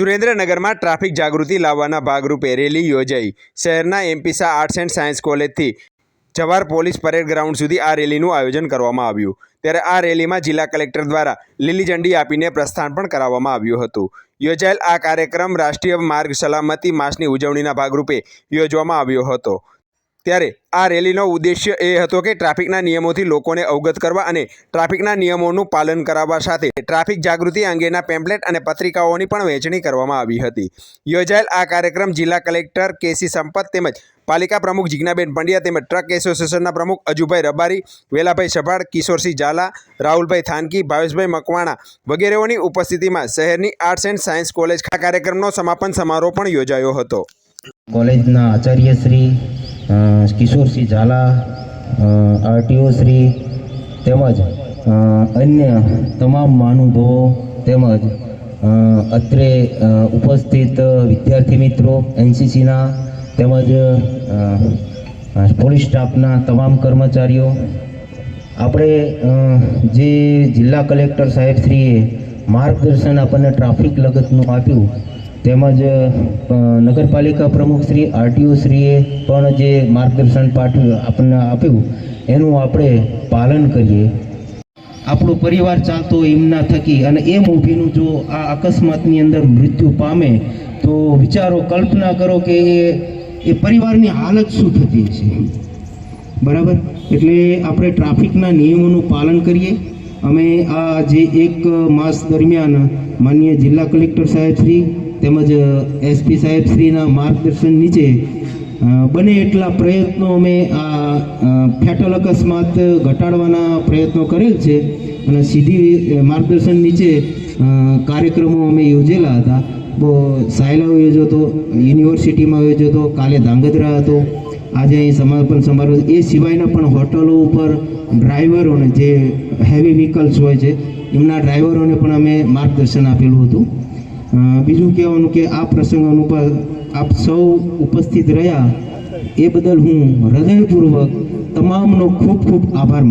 સુરેન્દ્રનગરમાં ટ્રાફિક જાગૃતિ લાવવાના ભાગરૂપે રેલી યોજાઈ. શહેરના એમપીસા આર્ટ્સ એન્ડ સાયન્સ કોલેજથી જવાર પોલીસ પરેડ ગ્રાઉન્ડ સુધી આ રેલીનું આયોજન કરવામાં આવ્યું. ત્યારે આ રેલીમાં જિલ્લા કલેક્ટર દ્વારા લીલી ઝંડી આપીને પ્રસ્થાન પણ કરાવવામાં આવ્યું હતું. યોજાયેલ આ કાર્યક્રમ રાષ્ટ્રીય માર્ગ સલામતી માસની ઉજવણીના ભાગરૂપે યોજવામાં આવ્યો હતો. ત્યારે આ રેલીનો ઉદ્દેશ્ય એ હતો કે ટ્રાફિકના નિયમોથી લોકોને અવગત કરવા અને ટ્રાફિકના નિયમોનું પાલન કરાવવા સાથે ટ્રાફિક જાગૃતિ અંગેના પેમ્પલેટ અને પત્રિકાઓની પણ વહેંચણી કરવામાં આવી હતી. યોજાયેલ આ કાર્યક્રમ જિલ્લા કલેક્ટર કેસી સંપત તેમજ પાલિકા પ્રમુખ જિજ્ઞાબેન પંડ્યા તેમજ ટ્રક એસોસિએશનના પ્રમુખ અજુભાઈ રબારી વેલાભાઈ સભાડ કિશોરસિંહ ઝાલા રાહુલભાઈ થાનકી ભાવેશભાઈ મકવાણા વગેરેઓની ઉપસ્થિતિમાં શહેરની આર્ટ્સ એન્ડ સાયન્સ કોલેજ આ કાર્યક્રમનો સમાપન સમારોહ પણ યોજાયો હતો. કોલેજના આચાર્ય શ્રી અ, કિશોરસિંહ ઝાલા આરટીઓ શ્રી તેમજ અન્ય તમામ મહાનુભાવો તેમજ અત્રે ઉપસ્થિત વિદ્યાર્થી મિત્રો, એનસીસીના તેમજ પોલીસ સ્ટાફના તમામ કર્મચારીઓ, આપણે જે જિલ્લા કલેક્ટર સાહેબશ્રીએ માર્ગદર્શન આપણને ટ્રાફિક લગતનું આપ્યું તેમજ નગરપાલિકા પ્રમુખ શ્રી, આરટીઓ શ્રીએ પણ જે માર્ગદર્શન પાઠવ્યું આપણને આપ્યું, એનું આપણે પાલન કરીએ. આપણો પરિવાર ચાલતો એમના થકી અને એ મૂવીનું જો આ અકસ્માતની અંદર મૃત્યુ પામે, તો વિચારો કલ્પના કરો કે એ એ પરિવારની હાલત શું થતી છે બરાબર? એટલે આપણે ટ્રાફિકના નિયમોનું પાલન કરીએ. અમે આ જે એક માસ દરમિયાન માનીય જિલ્લા કલેક્ટર સાહેબશ્રી તેમજ એસપી સાહેબશ્રીના માર્ગદર્શન નીચે બને એટલા પ્રયત્નો અમે આ ફેટલ અકસ્માત ઘટાડવાના પ્રયત્નો કરેલ છે અને સીધી માર્ગદર્શન નીચે કાર્યક્રમો અમે યોજેલા હતા. બહુ સાયલાઓ યોજ્યો હતો, યુનિવર્સિટીમાં યોજ્યો હતો, કાલે ધાંગધ્રા હતો. આજે અહીં સમાપન સમારોહ એ સિવાયના પણ હોટલો ઉપર ડ્રાઈવરોને જે હેવી વ્હીકલ્સ હોય છે, એમના ડ્રાઈવરોને પણ અમે માર્ગદર્શન આપેલું હતું. બીજું કહેવાનું કે આ પ્રસંગ અનુપર આપ સૌ ઉપસ્થિત રહ્યા. એ બદલ હું હૃદયપૂર્વક તમામનો ખૂબ ખૂબ આભાર.